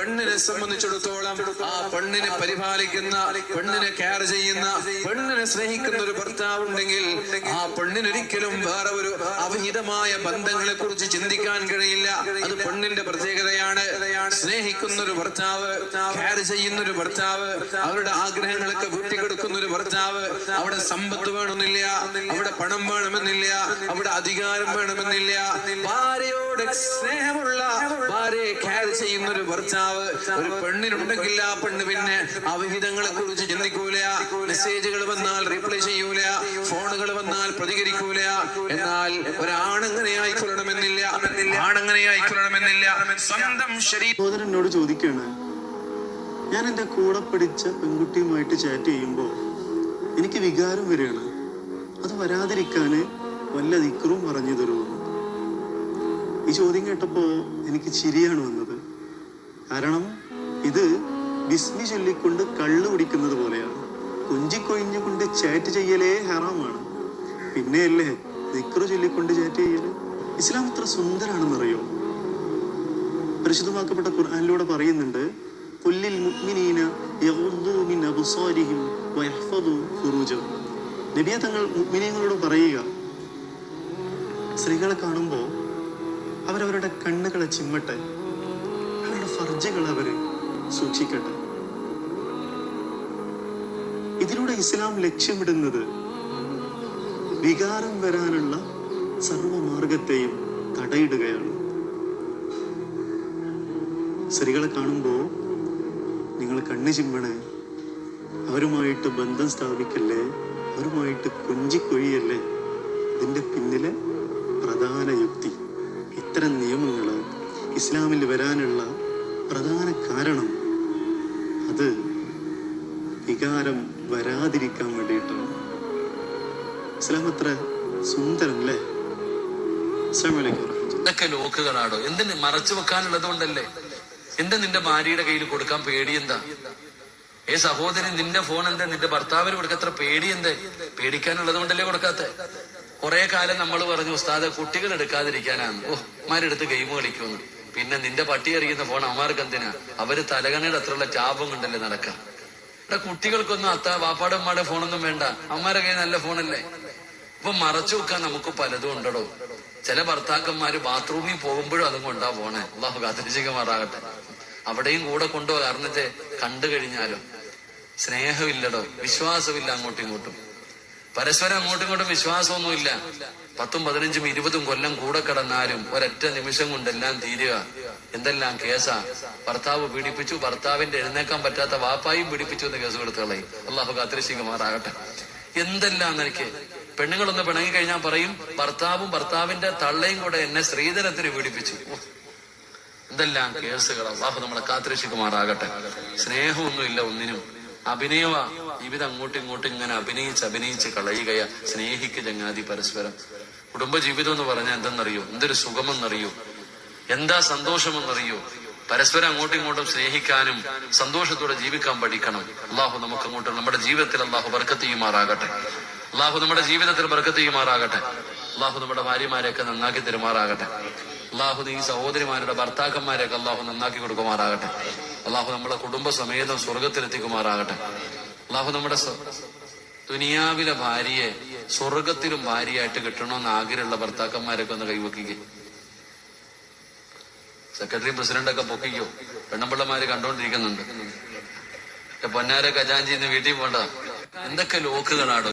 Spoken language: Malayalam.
പെണ്ണിനെ സംബന്ധിച്ചിടത്തോളം ആ പെണ്ണിനെ പരിപാലിക്കുന്ന പെണ്ണിനെ കെയർ ചെയ്യുന്ന പെണ്ണിനെ സ്നേഹിക്കുന്ന ഒരു ഭർത്താവ് ഉണ്ടെങ്കിൽ ആ പെണ്ണിനൊരിക്കലും വേറെ ഒരു അവിഹിതമായ ബന്ധങ്ങളെ കുറിച്ച് ചിന്തിക്കാൻ കഴിയില്ല. അത് പെണ്ണിന്റെ പ്രത്യേകതയാണ്. സ്നേഹിക്കുന്ന ഒരു ഭർത്താവ് കെയർ ചെയ്യുന്ന ഒരു ഭർത്താവ് അവരുടെ ആഗ്രഹങ്ങളൊക്കെ കൂട്ടിക്കെടുക്കുന്ന ഒരു ഭർത്താവ് അവിടെ സമ്പത്ത് വേണമെന്നില്ല അവിടെ പണം വേണമെന്നില്ല അവിടെ അധികാരം വേണമെന്നില്ല. ഭാര്യയോട് സ്നേഹമുള്ള ഭാര്യയെ കെയർ ചെയ്യുന്ന ഒരു ഭർത്താവ് ഒരു പെണ്ണിനുണ്ടെങ്കിൽ ആ പെണ്ണ് പിന്നെ അവിഹിതങ്ങളെ കുറിച്ച് ചിന്തിക്കൂല മെസ്സേജുകൾ വന്നാൽ റിപ്ലൈ ചെയ്യൂല ഫോണുകൾ വന്നാൽ പ്രതികരിക്കൂല എന്നാൽ ഒരാണങ്ങനെ ആയിക്കൊള്ളണമെന്നില്ല ആണങ്ങനെ ആയിക്കൊള്ളണമെന്നില്ല സ്വന്തം ശരീരം സഹോദരൻ എന്നോട് ചോദിക്കുകയാണ് ഞാൻ എന്റെ കൂടെ പഠിച്ച പെൺകുട്ടിയുമായിട്ട് ചാറ്റ് ചെയ്യുമ്പോൾ എനിക്ക് വികാരം വരികയാണ്. അത് വരാതിരിക്കാൻ വല്ല ദിക്കറും പറഞ്ഞു തരുമോ? ഈ ചോദ്യം കേട്ടപ്പോൾ എനിക്ക് ചിരിയാണ് വന്നത്. കാരണം ഇത് ബിസ്മി ചൊല്ലിക്കൊണ്ട് കള്ളു കുടിക്കുന്നത് പോലെയാണ്. കൊഞ്ചിക്കൊഴിഞ്ഞുകൊണ്ട് ചാറ്റ് ചെയ്യലേ ഹറാമാണ്. പിന്നെയല്ലേ നിക്രു ചൊല്ലിക്കൊണ്ട് ചാറ്റ് ചെയ്യൽ? ഇസ്ലാം ഇത്ര സുന്ദരാണെന്നറിയോ? പരിശുദ്ധമാക്കപ്പെട്ട ഖുർആാനിലൂടെ പറയുന്നുണ്ട് കുല്ലിൽ തങ്ങൾ മുഅ്മിനീങ്ങളോട് പറയുക സ്ത്രീകളെ കാണുമ്പോൾ അവരവരുടെ കണ്ണുകളെ ചിമ്മട്ടെ. അവരുടെ സർജകൾ അവർ സൂക്ഷിക്കട്ടെ. ഇതിലൂടെ ഇസ്ലാം ലക്ഷ്യമിടുന്നത് വികാരം വരാനുള്ള സർവമാർഗത്തെയും തടയിടുകയാണ്. സ്ത്രീകളെ കാണുമ്പോൾ നിങ്ങൾ കണ്ണു ചിമ്മണേ അവരുമായിട്ട് ബന്ധം സ്ഥാപിക്കല്ലേ അവരുമായിട്ട് കൊഞ്ചിക്കൊഴിയല്ലേ ഇതിന്റെ പിന്നിലെ പ്രധാന യുക്തി ഇത്തരം നിയമങ്ങൾ ഇസ്ലാമിൽ വരാനുള്ള പ്രധാന കാരണം അത് വികാരം വരാതിരിക്കാൻ വേണ്ടിയിട്ടാണ് ഇസ്ലാം അത്ര സുന്ദരല്ലേ അല്ലേ. ഇതൊക്കെ ലോക്കുകളാണോ? എന്തിന് മറച്ചു വെക്കാനുള്ളത് കൊണ്ടല്ലേ? എന്താ നിന്റെ ഭാര്യയുടെ കയ്യിൽ കൊടുക്കാൻ പേടി എന്താ? ഏ സഹോദരൻ നിന്റെ ഫോൺ എന്താ? നിന്റെ ഭർത്താവിന് കൊടുക്കത്ര പേടി എന്തേ? പേടിക്കാനുള്ളത് കൊണ്ടല്ലേ കൊടുക്കാത്ത? കുറെ കാലം നമ്മൾ പറഞ്ഞു ഉസ്താദ് കുട്ടികൾ എടുക്കാതിരിക്കാനാണ് ഓ മാരെടുത്ത് ഗെയിം കളിക്കുമെന്ന്. പിന്നെ നിന്റെ പട്ടി അറിയുന്ന ഫോൺ അമാർക്ക് എന്തിനാ? അവർ തലകണയുടെ അത്രയുള്ള ചാപം കണ്ടല്ലേ നടക്കാം. ഇവിടെ കുട്ടികൾക്കൊന്നും അത്ത വാപ്പാടന്മാരുടെ ഫോണൊന്നും വേണ്ട. അമ്മമാരെ കയ്യിൽ നല്ല ഫോണല്ലേ? ഇപ്പൊ മറച്ചു വെക്കാൻ നമുക്ക് പലതും ഉണ്ടടോ. ചില ഭർത്താക്കന്മാര് ബാത്റൂമിൽ പോകുമ്പോഴും അതും കൊണ്ടാ പോണേ. അള്ളാഹു കാത്തിരിച്ചുമാറാകട്ടെ അവിടെയും കൂടെ കൊണ്ടോ കാരണത്തെ കണ്ടു കഴിഞ്ഞാലോ. സ്നേഹമില്ലടോ. വിശ്വാസമില്ല അങ്ങോട്ടും ഇങ്ങോട്ടും. പരസ്പരം അങ്ങോട്ടും ഇങ്ങോട്ടും വിശ്വാസമൊന്നുമില്ല. പത്തും പതിനഞ്ചും ഇരുപതും കൊല്ലം കൂടെ കിടന്നാലും ഒരൊറ്റ നിമിഷം കൊണ്ടെല്ലാം തീരുക. എന്തെല്ലാം കേസാ? ഭർത്താവ് പീഡിപ്പിച്ചു ഭർത്താവിന്റെ എഴുന്നേക്കാൻ പറ്റാത്ത വാപ്പായും പീഡിപ്പിച്ചു എന്ന് കേസ് കൊടുത്തു കളയും അള്ളാഹു കാത്തിരിശികുമാറാകട്ടെ എന്തെല്ലാം നിനക്ക്? പെണ്ണുങ്ങളൊന്ന് പിണങ്ങി കഴിഞ്ഞാൽ പറയും ഭർത്താവും ഭർത്താവിന്റെ തള്ളയും കൂടെ എന്നെ സ്ത്രീധനത്തിന് പീഡിപ്പിച്ചു. എന്തെല്ലാം കേസുകൾ? അള്ളാഹു നമ്മളെ കാത്തിരക്ഷിക്കുമാറാകട്ടെ സ്നേഹമൊന്നുമില്ല ഒന്നിനും. അഭിനയവ ജീവിതം അങ്ങോട്ടും ഇങ്ങോട്ടും ഇങ്ങനെ അഭിനയിച്ച് അഭിനയിച്ച് കളയുകയാ. സ്നേഹിക്ക് ചങ്ങാതി പരസ്പരം. കുടുംബ ജീവിതം എന്ന് പറഞ്ഞാൽ എന്തെന്നറിയോ? എന്തൊരു സുഖമെന്നറിയോ? എന്താ സന്തോഷമെന്നറിയോ? പരസ്പരം അങ്ങോട്ടും ഇങ്ങോട്ടും സ്നേഹിക്കാനും സന്തോഷത്തോടെ ജീവിക്കാൻ പഠിക്കണം. അള്ളാഹു നമുക്ക് അങ്ങോട്ട് നമ്മുടെ ജീവിതത്തിൽ അള്ളാഹു ബർക്കത്ത് അള്ളാഹു നമ്മുടെ ജീവിതത്തിൽ ബർക്കത്ത് അള്ളാഹു നമ്മുടെ ഭാര്യമാരെയൊക്കെ നന്നാക്കി തരുമാറാകട്ടെ. അള്ളാഹു ഈ സഹോദരിമാരുടെ ഭർത്താക്കന്മാരെയൊക്കെ അള്ളാഹു നന്നാക്കി കൊടുക്കുമാറാകട്ടെ. അള്ളാഹു നമ്മുടെ കുടുംബ സമേതം സ്വർഗത്തിലെത്തിക്കുമാറാകട്ടെ അള്ളാഹു നമ്മുടെ ദുനിയാവിലെ ഭാര്യയെ സ്വർഗത്തിലും ഭാര്യയായിട്ട് കിട്ടണമെന്ന് ആഗ്രഹമുള്ള ഭർത്താക്കന്മാരൊക്കെ ഒന്ന് കൈവക്കുക സെക്രട്ടറി പ്രസിഡന്റ് ഒക്കെ പൊക്കിക്കോ. പെണ്ണമ്പിള്ളമാര് കണ്ടോണ്ടിരിക്കുന്നുണ്ട്. പൊന്നാര ഖജാഞ്ചിന്ന് വീട്ടിൽ പോണ്ട എന്തൊക്കെ ലോക്കുകളാണ്